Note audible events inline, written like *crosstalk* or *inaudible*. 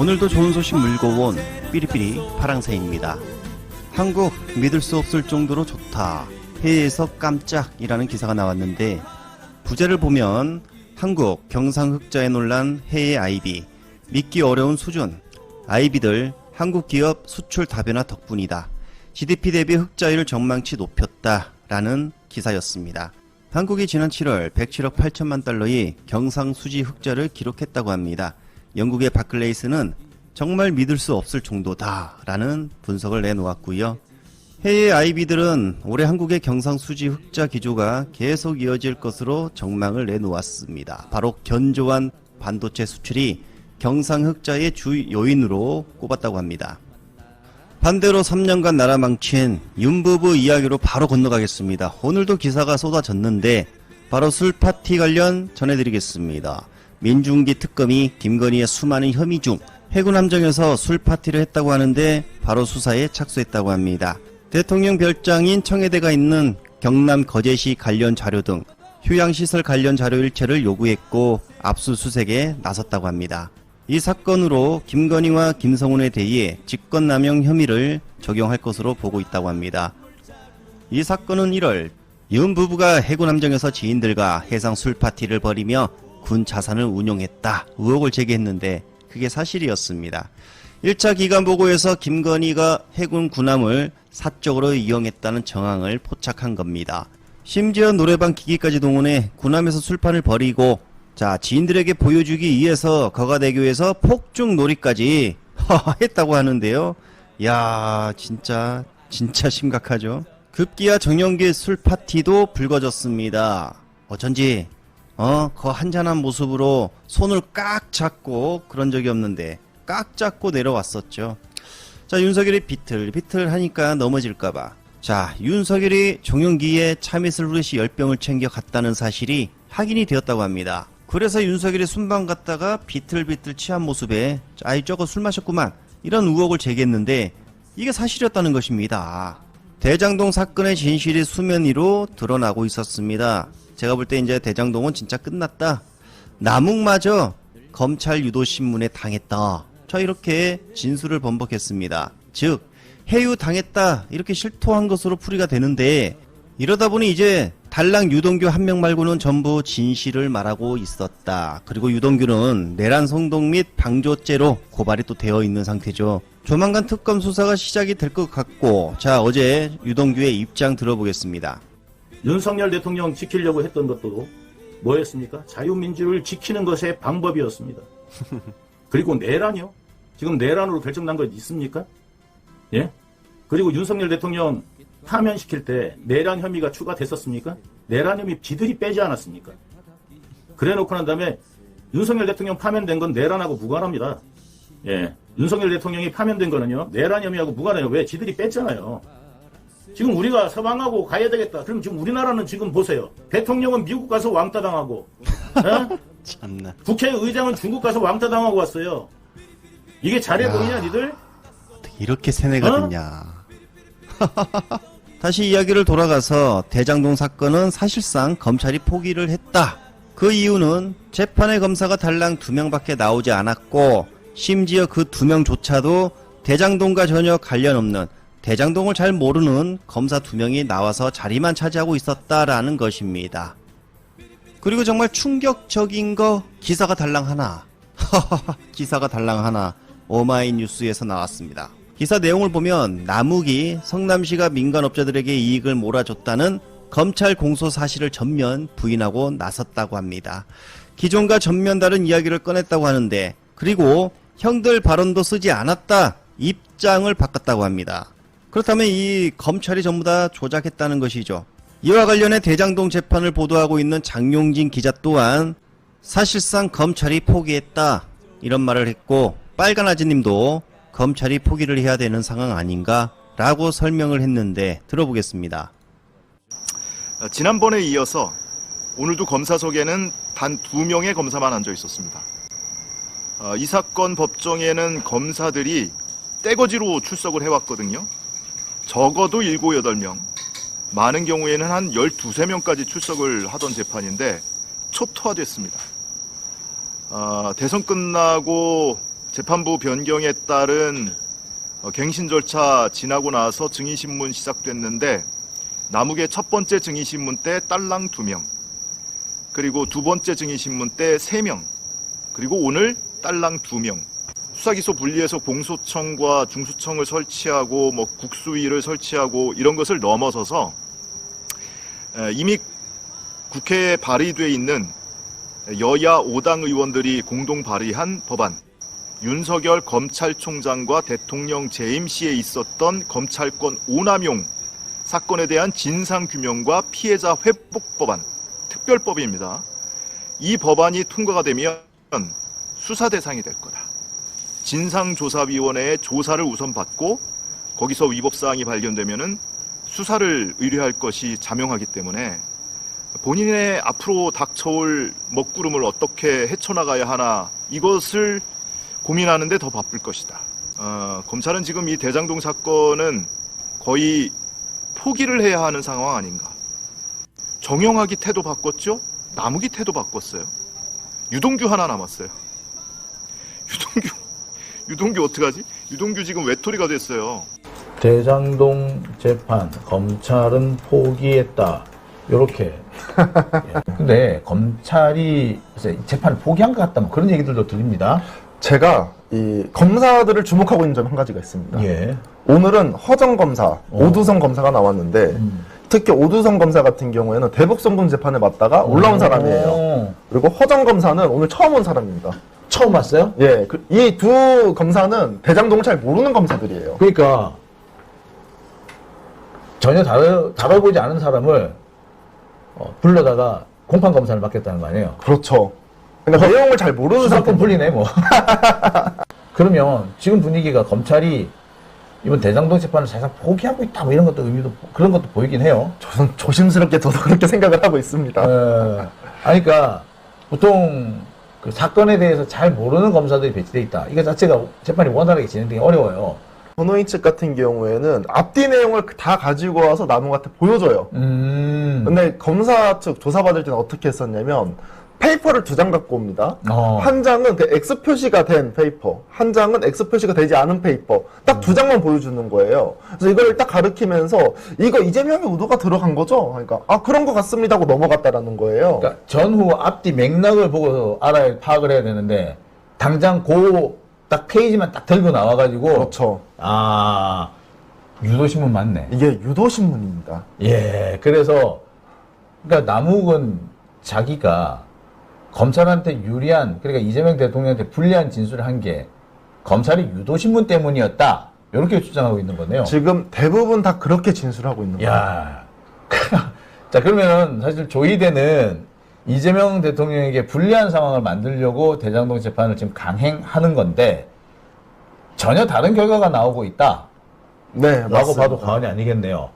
오늘도 좋은 소식 물고 온 삐리삐리 파랑새입니다. 한국 믿을 수 없을 정도로 좋다. 해외에서 깜짝이라는 기사가 나왔는데 부제를 보면 한국 경상 흑자에 논란 해외 아이비 믿기 어려운 수준 아이비들 한국 기업 수출 다변화 덕분이다. GDP 대비 흑자율 전망치 높였다 라는 기사였습니다. 한국이 지난 7월 107억 8천만 달러의 경상 수지 흑자를 기록했다고 합니다. 영국의 바클레이스는 정말 믿을 수 없을 정도다라는 분석을 내놓았고요. 해외 아이비들은 올해 한국의 경상 수지 흑자 기조가 계속 이어질 것으로 전망을 내놓았습니다. 바로 견조한 반도체 수출이 경상 흑자의 주 요인으로 꼽았다고 합니다. 반대로 3년간 나라 망친 윤부부 이야기로 바로 건너가겠습니다. 오늘도 기사가 쏟아졌는데 바로 술 파티 관련 전해드리겠습니다. 민중기 특검이 김건희의 수많은 혐의 중 해군 함정에서 술 파티를 했다고 하는데 바로 수사에 착수했다고 합니다. 대통령 별장인 청해대가 있는 경남 거제시 관련 자료 등 휴양시설 관련 자료 일체를 요구했고 압수수색에 나섰다고 합니다. 이 사건으로 김건희와 김성훈에 대해 직권남용 혐의를 적용할 것으로 보고 있다고 합니다. 이 사건은 1월 윤 부부가 해군 함정에서 지인들과 해상 술 파티를 벌이며 군 자산을 운용했다 의혹을 제기했는데 그게 사실이었습니다. 1차 기간 보고에서 김건희가 해군 군함을 사적으로 이용했다는 정황을 포착한 겁니다. 심지어 노래방 기기까지 동원해 군함에서 술판을 벌이고 자 지인들에게 보여주기 위해서 거가대교에서 폭죽 놀이까지 *laughs* 했다고 하는데요. 야 진짜 진짜 심각하죠. 급기야 정영기 술 파티도 불거졌습니다. 어쩐지 어, 그 한잔한 모습으로 손을 깍 잡고 그런 적이 없는데 깍 잡고 내려왔었죠. 자, 윤석열이 비틀, 비틀 하니까 넘어질까봐. 자, 윤석열이 정영기에 참이슬 후레쉬 10병을 챙겨 갔다는 사실이 확인이 되었다고 합니다. 그래서 윤석열이 순방 갔다가 비틀비틀 취한 모습에 아이 저거 술 마셨구만 이런 의혹을 제기했는데 이게 사실이었다는 것입니다. 대장동 사건의 진실이 수면 위로 드러나고 있었습니다. 제가 볼 때 이제 대장동은 진짜 끝났다. 남욱마저 검찰 유도 신문에 당했다. 자 이렇게 진술을 번복했습니다. 즉 해유 당했다 이렇게 실토한 것으로 풀이가 되는데 이러다 보니 이제 달랑 유동규 한 명 말고는 전부 진실을 말하고 있었다. 그리고 유동규는 내란 성동 및 방조죄로 고발이 또 되어 있는 상태죠. 조만간 특검 수사가 시작이 될 것 같고 자 어제 유동규의 입장 들어보겠습니다. 윤석열 대통령 지키려고 했던 것도 뭐였습니까? 자유민주를 지키는 것의 방법이었습니다. *laughs* 그리고 내란이요? 지금 내란으로 결정난 거 있습니까? 예? 그리고 윤석열 대통령 파면시킬 때 내란 혐의가 추가됐었습니까? 내란 혐의 지들이 빼지 않았습니까? 그래 놓고 난 다음에 윤석열 대통령 파면된 건 내란하고 무관합니다. 예. 윤석열 대통령이 파면된 거는요, 내란 혐의하고 무관해요. 왜? 지들이 뺐잖아요. 지금 우리가 서방하고 가야 되겠다. 그럼 지금 우리나라는 지금 보세요. 대통령은 미국 가서 왕따 당하고, 예? *laughs* 참나. 국회의장은 중국 가서 왕따 당하고 왔어요. 이게 잘해 야. 보이냐, 니들? 이렇게 세뇌가 어? 됐냐. *laughs* 다시 이야기를 돌아가서 대장동 사건은 사실상 검찰이 포기를 했다. 그 이유는 재판의 검사가 달랑 두 명밖에 나오지 않았고 심지어 그 두 명조차도 대장동과 전혀 관련 없는 대장동을 잘 모르는 검사 두 명이 나와서 자리만 차지하고 있었다라는 것입니다. 그리고 정말 충격적인 거 기사가 달랑 하나. *laughs* 기사가 달랑 하나 오마이뉴스에서 나왔습니다. 기사 내용을 보면 남욱이 성남시가 민간업자들에게 이익을 몰아줬다는 검찰 공소 사실을 전면 부인하고 나섰다고 합니다. 기존과 전면 다른 이야기를 꺼냈다고 하는데 그리고 형들 발언도 쓰지 않았다 입장을 바꿨다고 합니다. 그렇다면 이 검찰이 전부 다 조작했다는 것이죠. 이와 관련해 대장동 재판을 보도하고 있는 장용진 기자 또한 사실상 검찰이 포기했다 이런 말을 했고 빨간 아지님도 검찰이 포기를 해야 되는 상황 아닌가라고 설명을 했는데 들어보겠습니다. 어, 지난번에 이어서 오늘도 검사석에는 단 두 명의 검사만 앉아 있었습니다. 어, 이 사건 법정에는 검사들이 떼거지로 출석을 해왔거든요. 적어도 7, 8명, 많은 경우에는 한 12, 3명까지 출석을 하던 재판인데 초토화됐습니다. 어, 대선 끝나고 재판부 변경에 따른 어, 갱신 절차 지나고 나서 증인신문 시작됐는데 남욱의 첫 번째 증인신문 때 딸랑 두 명, 그리고 두 번째 증인신문 때세 명, 그리고 오늘 딸랑 두 명. 수사기소 분리해서 공소청과 중수청을 설치하고 뭐 국수위를 설치하고 이런 것을 넘어서서 에, 이미 국회에 발의돼 있는 여야 5당 의원들이 공동 발의한 법안 윤석열 검찰총장과 대통령 재임 시에 있었던 검찰권 오남용 사건에 대한 진상 규명과 피해자 회복 법안 특별법입니다. 이 법안이 통과가 되면 수사 대상이 될 거다. 진상조사위원회의 조사를 우선 받고 거기서 위법 사항이 발견되면은 수사를 의뢰할 것이 자명하기 때문에 본인의 앞으로 닥쳐올 먹구름을 어떻게 헤쳐나가야 하나 이것을 고민하는데 더 바쁠 것이다. 어, 검찰은 지금 이 대장동 사건은 거의 포기를 해야 하는 상황 아닌가. 정영학이 태도 바꿨죠? 남욱이 태도 바꿨어요. 유동규 하나 남았어요. *laughs* 유동규, 유동규 어떡하지? 유동규 지금 외톨이가 됐어요. 대장동 재판 검찰은 포기했다. 요렇게. *laughs* 예. 근데 검찰이 재판을 포기한 것 같다. 뭐 그런 얘기들도 들립니다. 제가 이 검사들을 주목하고 있는 점 한 가지가 있습니다. 예. 오늘은 허정 검사, 오두성 검사가 나왔는데 음. 특히 오두성 검사 같은 경우에는 대북 성분 재판에 맞다가 올라온 사람이에요. 오. 그리고 허정 검사는 오늘 처음 온 사람입니다. 처음 봤어요? 예, 이 두 검사는 대장동을 잘 모르는 검사들이에요. 그러니까 전혀 다뤄, 다뤄보지 않은 사람을 어, 불러다가 공판 검사를 맡겼다는 거 아니에요? 그렇죠. 그러니까 내용을 잘 모르는 수사권 상태. 풀리네 뭐. *laughs* 그러면 지금 분위기가 검찰이 이번 대장동 재판을 사실상 포기하고 있다 뭐 이런 것도 의미도 그런 것도 보이긴 해요. 저는 조심스럽게 저도 그렇게 생각을 하고 있습니다. 어, 아니, 그러니까 보통 그 사건에 대해서 잘 모르는 검사들이 배치돼 있다. 이거 자체가 재판이 원활하게 진행되기 어려워요. 변호인 측 같은 경우에는 앞뒤 내용을 다 가지고 와서 남욱한테 보여줘요. 음. 근데 검사 측 조사받을 때는 어떻게 했었냐면 페이퍼를 두 장 갖고 옵니다. 어. 한 장은 그 X 표시가 된 페이퍼, 한 장은 X 표시가 되지 않은 페이퍼. 딱 두 장만 보여주는 거예요. 그래서 이걸 딱 가르치면서 이거 이재명의 의도가 들어간 거죠? 그러니까 아 그런 것 같습니다 하고 넘어갔다라는 거예요. 그러니까 전후 앞뒤 맥락을 보고 알아야 파악을 해야 되는데 당장 그 딱 페이지만 딱 들고 나와가지고 그렇죠. 아 유도신문 맞네. 이게 유도 신문입니다. 예, 그래서 그러니까 남욱은 자기가 검찰한테 유리한 그러니까 이재명 대통령한테 불리한 진술을 한 게 검찰이 유도신문 때문이었다. 이렇게 주장하고 있는 거네요. 지금 대부분 다 그렇게 진술하고 있는 거예요. 야, *laughs* 자 그러면 사실 조이대는 이재명 대통령에게 불리한 상황을 만들려고 대장동 재판을 지금 강행하는 건데 전혀 다른 결과가 나오고 있다. 네, 라고 맞습니다. 봐도 과언이 아니겠네요.